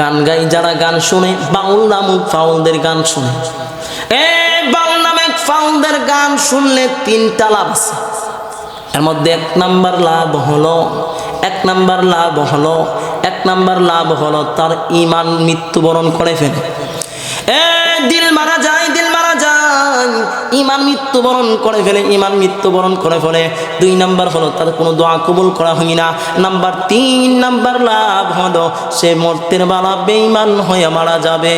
গান গাই, যারা গান শুনে, বাউল নামক ফাউলদের গান শুনে। এ বাউল নামক ফাউলদের গান শুনলে তিনটা লাভ আছে। এর মধ্যে এক নাম্বার লাভ হলো, এক নাম্বার লাভ হলো, এক নাম্বার লাভ হলো তার ইমান মৃত্যুবরণ করে ফেলে। এ দিল মারা যায়, দিল ইমান মৃত্যুবরণ করে ফেলে, ইমান মৃত্যুবরণ করে ফেলে। দুই নাম্বার হলো, তার কোনো দোয়া কবুল করা হয় না। নাম্বার তিন, নাম্বার লাভ হলো, সে মর্তের বালা বেঈমান হয়ে মারা যাবে।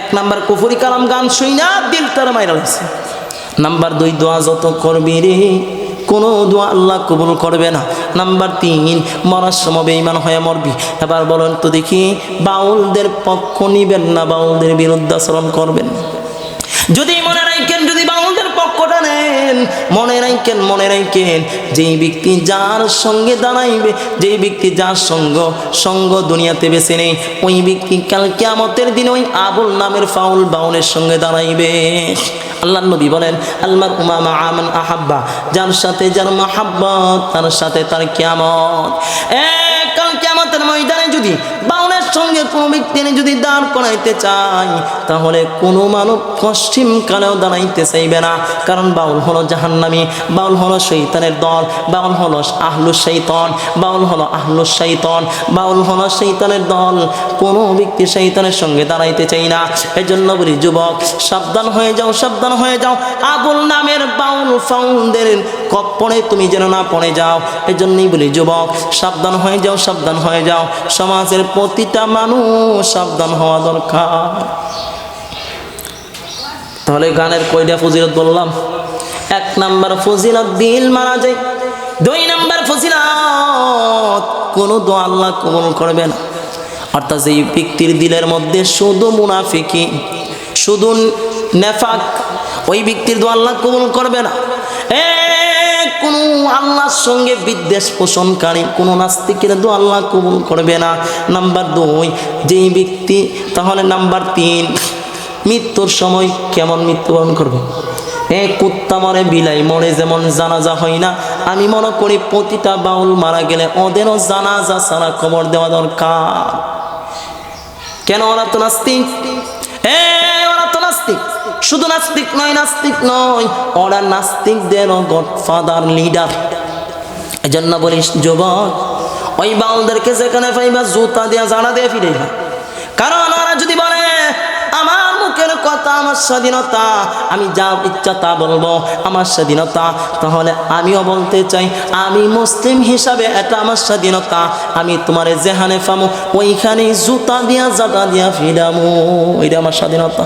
এক নাম্বার কুফুরি কালাম গান শুই না, দিল তার মাইরা লাগছে নাম্বার দুই, দোয়া যত করবি রে, কোনো দোয়া আল্লাহ কবুল করবে না। নাম্বার তিন, মরার সময় বেঈমান হয়ে মরবি। এবার বলেন তো দেখি, বাউলদের পক্ষ নিবেন না, বাউলদের বিরুদ্ধে আচরণ করবেন? যদি মনে রাখেন, যদি বাউলদের পক্ষটা নেন, মনে রাখেন মনে রাখেন, যেই ব্যক্তি যার সঙ্গে দাঁড়াইবে, যেই ব্যক্তি যার সঙ্গ সঙ্গ দুনিয়াতে বেছে নেই, ওই ব্যক্তি কাল কেমতের দিন ওই আবুল নামের ফাউল বাউলের সঙ্গে দাঁড়াইবে। আল্লাহ নবী বলেন আলমার উমামা আমান আহাব্বা যার সাথে যার মাহাব্বত, তার সাথে তার কেমত এ, কাল কেমতের ময়দানে যদি বাউলের সঙ্গে কোনো ব্যক্তির যদি দাঁড় করাইতে চাই তাহলে কোনো মানব পশ্চিম কালেও দাঁড়াইতে চাইবে না। কারণ বাউল হলো জাহান্নামি, বাউল হলো শৈতানের দল, বাউল হলো আহলু শৈতন, বাউল হলো আহলু শৈতন, বাউল হলো শৈতানের দল। কোনো ব্যক্তি শৈতানের সঙ্গে দাঁড়াইতে চাই না। এই জন্য বলি, যুবক, সাবধান হয়ে যাও, সাবধান হয়ে যাও। আবুল নামের বাউল ফাউন্ডের কপ্পড়ে তুমি যেন না পড়ে যাও। এই জন্যই বলি, যুবক, সাবধান হয়ে যাও, সাবধান হয়ে যাও। সমাজের প্রতিটা মানুষ সাবধান হওয়া দরকার। তাহলে গানের কয়টা ফজিলত বললাম? এক নাম্বার ফজিলত, দিল মারা যায়। দুই নাম্বার ফজিলত, কোনো দোয়া আল্লাহ কবল করবে না। অর্থাৎ এই ব্যক্তির দিলের মধ্যে শুধু মুনাফিকি, শুধু নেফাক ওই ব্যক্তির দোয়া আল্লাহ কবল করবে না। এ, কোনো আল্লাহর সঙ্গে বিদ্বেষ পোষণকারী, কোনো নাস্তিকের দোয়া আল্লাহ কবুল করবে না। নাম্বার দুই, যেই ব্যক্তি, তাহলে নাম্বার তিন, মৃত্যুর সময় কেমন মৃত্যুবরণ করবে? এ, কুত্তা মরে, বিলাই মরে যেমন জানাজা হয় না। আমি মনে করি প্রতিটা বাউল মারা গেলে ওদেরও জানাজা সারা খবর দেওয়া দরকার। কেন ওরা তো নাস্তিক? শুধু নাস্তিক নয় নাস্তিক নয়, ওরা নাস্তিকদেরও গডফাদার, লিডার। এজন্য বলিস, যুবক, ওই বাউলদেরকে যেখানে পাইবা জুতা দিয়া জানা দিয়ে ফিরে কারণ ওরা যদি বলে, আমার মুখের কথা, আমার স্বাধীনতা, আমি যা ইচ্ছা তা বলব, আমার স্বাধীনতা, তাহলে আমিও বলতে চাই, আমি মুসলিম হিসাবে এটা আমার স্বাধীনতা, আমি তোমার যেখানে পামো ওইখানে জুতা দিয়া জাটা দিয়া ফিরামো। এটা আমার স্বাধীনতা।